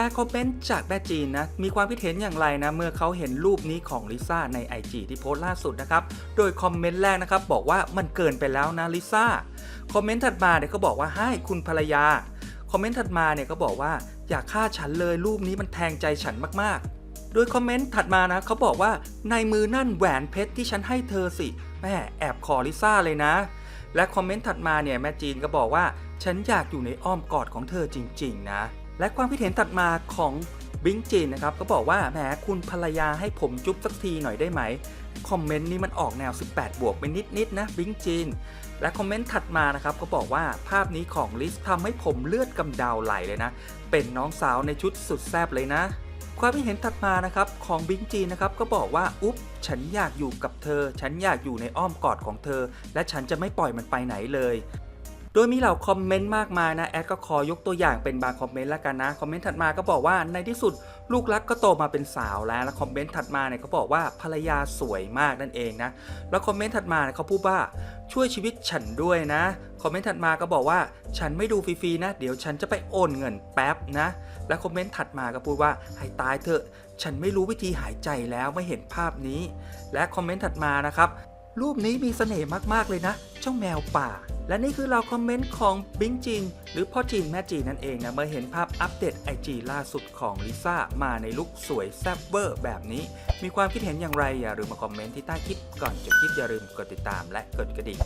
แต่คอมเมนต์จากแม่จีนนะ มีความคิดเห็นอย่างไรนะ เมื่อเขาเห็นรูปนี้ของลิซ่าใน IG ที่โพสต์ล่าสุดนะครับ โดยคอมเมนต์แรกนะครับ บอกว่ามันเกินไปแล้วนะลิซ่า คอมเมนต์ถัดมาเนี่ยก็บอกว่าให้คุณภรรยา คอมเมนต์ถัดมาเนี่ยก็บอกว่าอย่าฆ่าฉันเลยรูปนี้มันแทงใจฉันมากๆ โดยคอมเมนต์ถัดมานะเขาบอกว่าในมือนั่นแหวนเพชรที่ฉันให้เธอสิแม่แอบขอลิซ่าเลยนะ และคอมเมนต์ถัดมาเนี่ยแม่จีนก็บอกว่า ฉันอยากอยู่ในอ้อมกอดของเธอจริง ๆ นะ และความคิดเห็นถัดมาของบิงจีนนะครับก็บอกว่าแหมคุณภรรยาให้ผมจุ๊บสักทีหน่อยได้ไหมคอมเมนต์นี้มันออกแนว 18 บวกไปนิดๆนะบิงจีน และคอมเมนต์ถัดมานะครับก็บอกว่าภาพนี้ของลิสทำให้ผมเลือดกำเดาไหลเลยนะ เป็นน้องสาวในชุดสุดแซบเลยนะ ความคิดเห็นถัดมานะครับของบิงจีนนะครับก็บอกว่าอุ๊บฉันอยากอยู่กับเธอ ฉันอยากอยู่ในอ้อมกอดของเธอ และฉันจะไม่ปล่อยมันไปไหนเลย โดยมีเหล่าคอมเมนต์มากมายนะแอดก็ขอยกตัวอย่างเป็นบางคอมเมนต์แล้วกันนะคอมเมนต์ถัดมาก็บอกว่าในที่สุดลูกรักก็โตมาเป็นสาวแล้วและคอมเมนต์ถัดมาเนี่ยก็บอกว่าภรรยาสวยมากนั่นเองนะแล้วคอมเมนต์ถัดมาเนี่ยเขาพูดว่าช่วยชีวิตฉันด้วยนะคอมเมนต์ถัดมาก็บอกว่าฉันไม่ดูฟรีๆนะ เดี๋ยวฉันจะไปโอนเงินแป๊บนะ และคอมเมนต์ถัดมาก็พูดว่าให้ตายเถอะ ฉันไม่รู้วิธีหายใจแล้วไม่เห็นภาพนี้ และคอมเมนต์ถัดมานะครับ รูปนี้มีเสน่ห์มาก ๆ เลยนะ เจ้าแมวป่า และนี่คือเราคอมเมนต์ของบิงจินหรือพ่อจีนแม่จีนนั่นเองนะ เมื่อเห็นภาพอัปเดตไอจีล่าสุดของลิซ่ามาในลุคสวยแซ่บเวอร์แบบนี้ มีความคิดเห็นอย่างไรอย่าลืมมาคอมเมนต์ที่ใต้คลิปก่อนจบคลิปอย่าลืมกดติดตามและกดกระดิ่ง